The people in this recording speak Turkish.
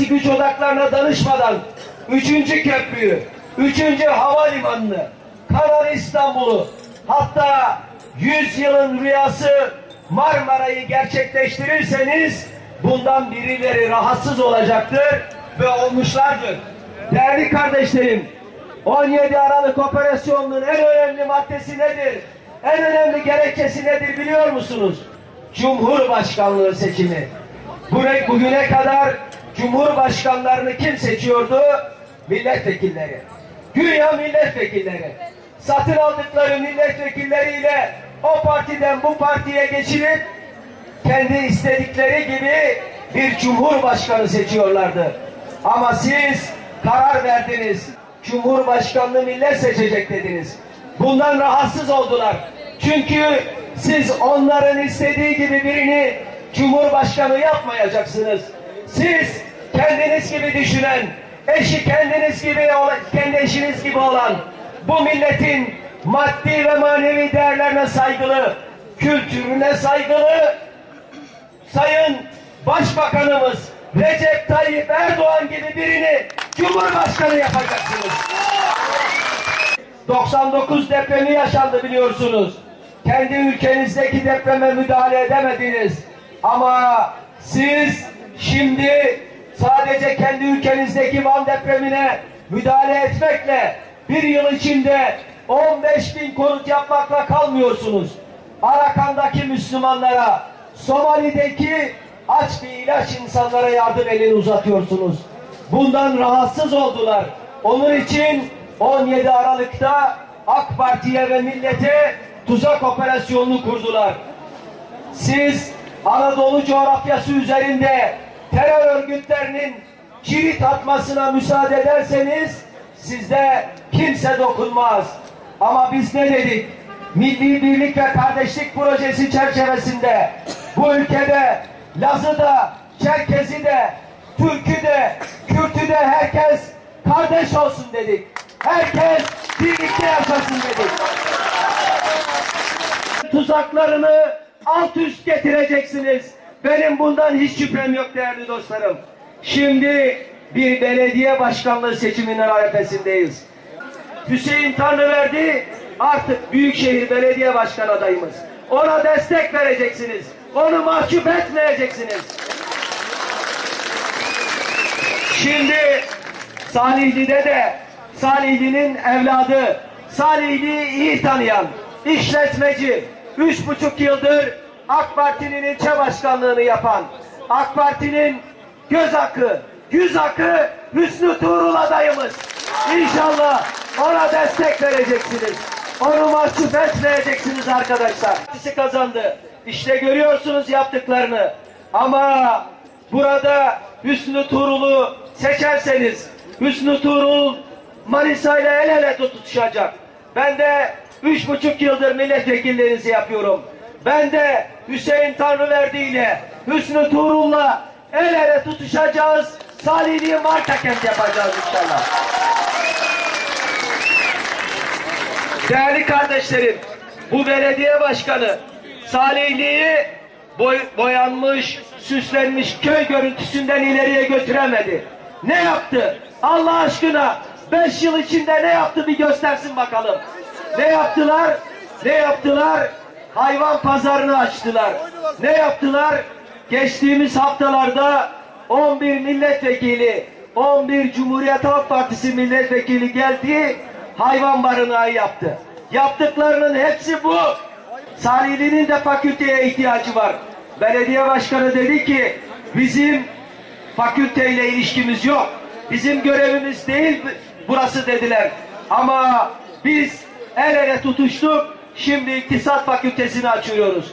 siyasi güç odaklarına danışmadan üçüncü köprüyü, üçüncü havalimanını, Kanal İstanbul'u, hatta 100 yılın rüyası Marmara'yı gerçekleştirirseniz bundan birileri rahatsız olacaktır ve olmuşlardır. Değerli kardeşlerim, 17 Aralık operasyonunun en önemli maddesi nedir? En önemli gerekçesi nedir biliyor musunuz? Cumhurbaşkanlığı seçimi. Buraya, bugüne kadar Cumhurbaşkanlarını kim seçiyordu? Milletvekilleri. Güya milletvekilleri. Satın aldıkları milletvekilleriyle o partiden bu partiye geçirip kendi istedikleri gibi bir cumhurbaşkanı seçiyorlardı. Ama siz karar verdiniz. Cumhurbaşkanlığı millet seçecek dediniz. Bundan rahatsız oldular. Çünkü siz onların istediği gibi birini cumhurbaşkanı yapmayacaksınız. Siz kendiniz gibi düşünen, eşi kendiniz gibi olan, kendi eşiniz gibi olan bu milletin maddi ve manevi değerlerine saygılı, kültürüne saygılı, Sayın Başbakanımız Recep Tayyip Erdoğan gibi birini Cumhurbaşkanı yapacaksınız. 99 depremi yaşandı biliyorsunuz. Kendi ülkenizdeki depreme müdahale edemediniz. Ama siz şimdi sadece kendi ülkenizdeki Van depremine müdahale etmekle bir yıl içinde 15 bin konut yapmakla kalmıyorsunuz. Arakan'daki Müslümanlara, Somali'deki aç bir ilaç insanlara yardım elini uzatıyorsunuz. Bundan rahatsız oldular. Onun için 17 Aralık'ta AK Parti'ye ve millete tuzak operasyonunu kurdular. Siz Anadolu coğrafyası üzerinde terör örgütlerinin cirit atmasına müsaade ederseniz sizde kimse dokunmaz. Ama biz ne dedik? Milli Birlik ve Kardeşlik Projesi çerçevesinde bu ülkede Lazı da, Çerkezi de, Türk'ü de, Kürt'ü de herkes kardeş olsun dedik. Herkes birlikte yaşasın dedik tuzaklarını alt üst getireceksiniz. Benim bundan hiç şüphem yok değerli dostlarım. Şimdi bir belediye başkanlığı seçiminin arefesindeyiz. Hüseyin Tanrıverdi artık Büyükşehir Belediye Başkanı adayımız. Ona destek vereceksiniz. Onu mahcup etmeyeceksiniz. Şimdi Salihli'de de Salihli'nin evladı Salihli'yi iyi tanıyan işletmeci üç buçuk yıldır AK Parti'nin ilçe başkanlığını yapan AK Parti'nin göz hakkı, yüz hakkı Hüsnü Tuğrul adayımız. İnşallah ona destek vereceksiniz. Onu mahcup etmeyeceksiniz arkadaşlar. Partisi kazandı. İşte görüyorsunuz yaptıklarını. Ama burada Hüsnü Tuğrul'u seçerseniz Hüsnü Tuğrul Manisa ile el ele tutuşacak. Ben de üç buçuk yıldır milletvekillerinizi yapıyorum. Ben de Hüseyin Tanrıverdi ile Hüsnü Tuğrul'la el ele tutuşacağız. Salihli'yi marka kent yapacağız inşallah. Değerli kardeşlerim, bu belediye başkanı Salihli'yi boy, boyanmış, süslenmiş köy görüntüsünden ileriye götüremedi. Ne yaptı? Allah aşkına beş yıl içinde ne yaptı bir göstersin bakalım. Ne yaptılar? Ne yaptılar? Hayvan pazarını açtılar. Ne yaptılar? Geçtiğimiz haftalarda 11 milletvekili, 11 Cumhuriyet Halk Partisi milletvekili geldi, hayvan barınağı yaptı. Yaptıklarının hepsi bu. Salihli'nin de fakülteye ihtiyacı var. Belediye başkanı dedi ki bizim fakülteyle ilişkimiz yok. Bizim görevimiz değil burası dediler. Ama biz el ele tutuştuk. Şimdi iktisat fakültesini açıyoruz.